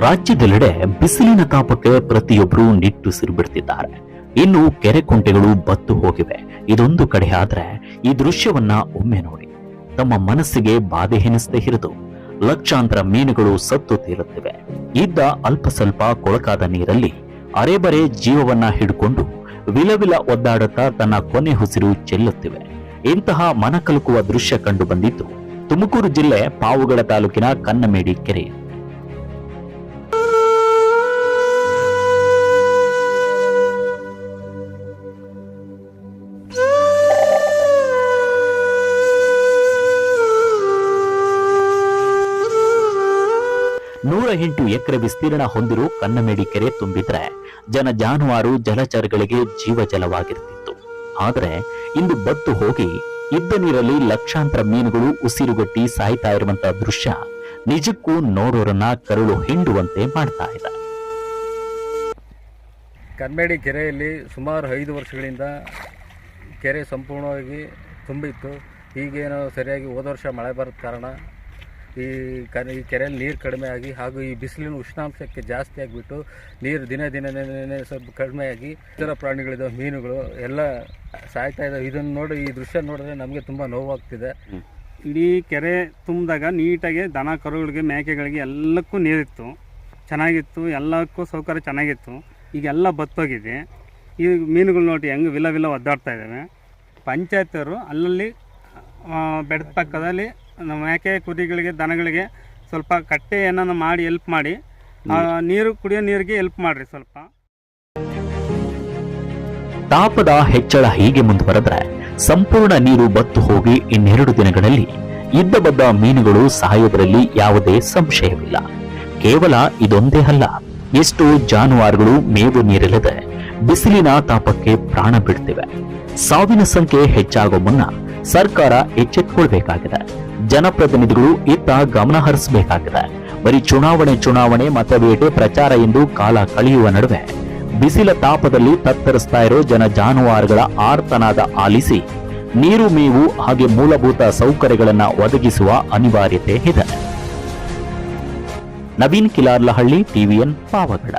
ರಾಜ್ಯದೆಲ್ಲೆಡೆ ಬಿಸಿಲಿನ ತಾಪಕ್ಕೆ ಪ್ರತಿಯೊಬ್ಬರು ನಿಟ್ಟುಸಿರು ಬಿಡ್ತಿದ್ದಾರೆ ಇನ್ನು ಕೆರೆ ಕುಂಟೆಗಳು ಬತ್ತು ಹೋಗಿವೆ. ಇದೊಂದು ಕಡೆ ಆದ್ರೆ ಈ ದೃಶ್ಯವನ್ನ ಒಮ್ಮೆ ನೋಡಿ. ತಮ್ಮ ಮನಸ್ಸಿಗೆ ಬಾಧೆ ಹೆನಿಸದೆ ಇರದು. ಲಕ್ಷಾಂತರ ಮೀನುಗಳು ಸತ್ತು ತೀರುತ್ತಿವೆ. ಇದ್ದ ಅಲ್ಪ ಸ್ವಲ್ಪ ಕೊಳಕಾದ ನೀರಲ್ಲಿ ಅರೆಬರೆ ಜೀವವನ್ನ ಹಿಡ್ಕೊಂಡು ವಿಲವಿಲ ಒದ್ದಾಡುತ್ತಾ ತನ್ನ ಕೊನೆ ಉಸಿರು ಚೆಲ್ಲುತ್ತಿವೆ. ಇಂತಹ ಮನಕಲುಕುವ ದೃಶ್ಯ ಕಂಡು ಬಂದಿದ್ದು ತುಮಕೂರು ಜಿಲ್ಲೆ ಪಾವುಗಡ ತಾಲೂಕಿನ ಕನ್ನಮೇಡಿ ಕೆರೆ ನೂರ ಎಂಟು ಎಕರೆ ವಿಸ್ತೀರ್ಣ ಹೊಂದಿರೋ ಕನ್ನಮೇಡಿ ಕೆರೆ ತುಂಬಿದ್ರೆ ಜನ ಜಾನುವಾರು ಜಲಚರಗಳಿಗೆ ಜೀವಜಲವಾಗಿರ್ತಿತ್ತು ಆದರೆ ಇಂದು ಬತ್ತು ಹೋಗಿ ಇದ್ದ ನೀರಲ್ಲಿ ಲಕ್ಷಾಂತರ ಮೀನುಗಳು ಉಸಿರುಗಟ್ಟಿ ಸಾಯ್ತಾ ಇರುವಂತಹ ದೃಶ್ಯ ನಿಜಕ್ಕೂ ನೋಡೋರನ್ನ ಕರುಳು ಹಿಂಡುವಂತೆ ಮಾಡ್ತಾ ಇದೆ. ಕನ್ಮೇಡಿ ಕೆರೆಯಲ್ಲಿ ಸುಮಾರು ಐದು ವರ್ಷಗಳಿಂದ ಕೆರೆ ಸಂಪೂರ್ಣವಾಗಿ ತುಂಬಿತ್ತು. ಈಗೇನೋ ಸರಿಯಾಗಿ ಹೋದ ವರ್ಷ ಮಳೆ ಬರದ ಕಾರಣ ಈ ಕ ಈ ಕೆರೆಯಲ್ಲಿ ನೀರು ಕಡಿಮೆ ಆಗಿ ಹಾಗೂ ಈ ಬಿಸಿಲಿನ ಉಷ್ಣಾಂಶಕ್ಕೆ ಜಾಸ್ತಿ ಆಗಿಬಿಟ್ಟು ನೀರು ದಿನ ದಿನ ದಿನ ಸ್ವಲ್ಪ ಕಡಿಮೆಯಾಗಿ ಇತರ ಪ್ರಾಣಿಗಳಿದಾವೆ ಮೀನುಗಳು ಎಲ್ಲ ಸಾಯ್ತಾ ಇದ್ದಾವೆ ಇದನ್ನು ನೋಡಿ ಈ ದೃಶ್ಯ ನೋಡಿದ್ರೆ ನಮಗೆ ತುಂಬ ನೋವಾಗ್ತಿದೆ. ಇಡೀ ಕೆರೆ ತುಂಬಿದಾಗ ನೀಟಾಗಿ ದನ ಕರುಗಳಿಗೆ ಮೇಕೆಗಳಿಗೆ ಎಲ್ಲಕ್ಕೂ ನೀರಿತ್ತು. ಚೆನ್ನಾಗಿತ್ತು ಎಲ್ಲಕ್ಕೂ ಸೌಕರ್ಯ ಚೆನ್ನಾಗಿತ್ತು. ಈಗೆಲ್ಲ ಬತ್ತೋಗಿದೆ. ಈ ಮೀನುಗಳು ನೋಡಿ ಹೆಂಗೆ ವಿಲ ವಿಲ ಒದ್ದಾಡ್ತಾ ಇದ್ದಾವೆ. ಪಂಚಾಯತರು ಅಲ್ಲಲ್ಲಿ ಬೆಡ್ ಪಕ್ಕದಲ್ಲಿ ನಮ್ಮ ಮೇಕೆ ಕುರಿಗಳಿಗೆ ದನಗಳಿಗೆ ಸ್ವಲ್ಪ ಕಟ್ಟೆ ಏನನ್ನು ಮಾಡಿ ಎಲ್ಪ್ ಮಾಡಿ. ನೀರು ಕುಡಿಯೋ ನೀರಿಗೆ ಎಲ್ಪ್ ಮಾಡ್ರಿ ಸ್ವಲ್ಪ. ತಾಪದ ಹೆಚ್ಚಳ ಹೀಗೆ ಮುಂದುವರೆದ್ರೆ ಸಂಪೂರ್ಣ ನೀರು ಬತ್ತು ಹೋಗಿ ಇನ್ನೆರಡು ದಿನಗಳಲ್ಲಿ ಇದ್ದ ಬದ್ದ ಮೀನುಗಳು ಸಾಯೋದರಲ್ಲಿ ಯಾವುದೇ ಸಂಶಯವಿಲ್ಲ. ಕೇವಲ ಇದೊಂದೇ ಅಲ್ಲ, ಎಷ್ಟು ಜಾನುವಾರುಗಳು ಮೇವು ನೀರಿಲ್ಲದೆ ಬಿಸಿಲಿನ ತಾಪಕ್ಕೆ ಪ್ರಾಣ ಬಿಡ್ತಿವೆ. ಸಾವಿನ ಸಂಖ್ಯೆ ಹೆಚ್ಚಾಗೋ ಮುನ್ನ ಸರ್ಕಾರ ಎಚ್ಚೆತ್ತುಕೊಳ್ಬೇಕಾಗಿದೆ ಜನಪ್ರತಿನಿಧಿಗಳು ಇತ್ತ ಗಮನ ಹರಿಸಬೇಕಾಗಿದೆ. ಬರೀ ಚುನಾವಣೆ ಚುನಾವಣೆ ಮತಬೇಟೆ ಪ್ರಚಾರ ಎಂದು ಕಾಲ ಕಳೆಯುವ ನಡುವೆ ಬಿಸಿಲ ತಾಪದಲ್ಲಿ ತತ್ತರಿಸ್ತಾ ಇರೋ ಜನ ಜಾನುವಾರುಗಳ ಆರ್ತನಾದ ಆಲಿಸಿ, ನೀರು ಮೇವು ಹಾಗೆ ಮೂಲಭೂತ ಸೌಕರ್ಯಗಳನ್ನು ಒದಗಿಸುವ ಅನಿವಾರ್ಯತೆ ಇದೆ. ನವೀನ್ ಕಿಲಾರ್ಲಹಳ್ಳಿ, ಟಿವಿಎನ್ ಪಾವಗಡ.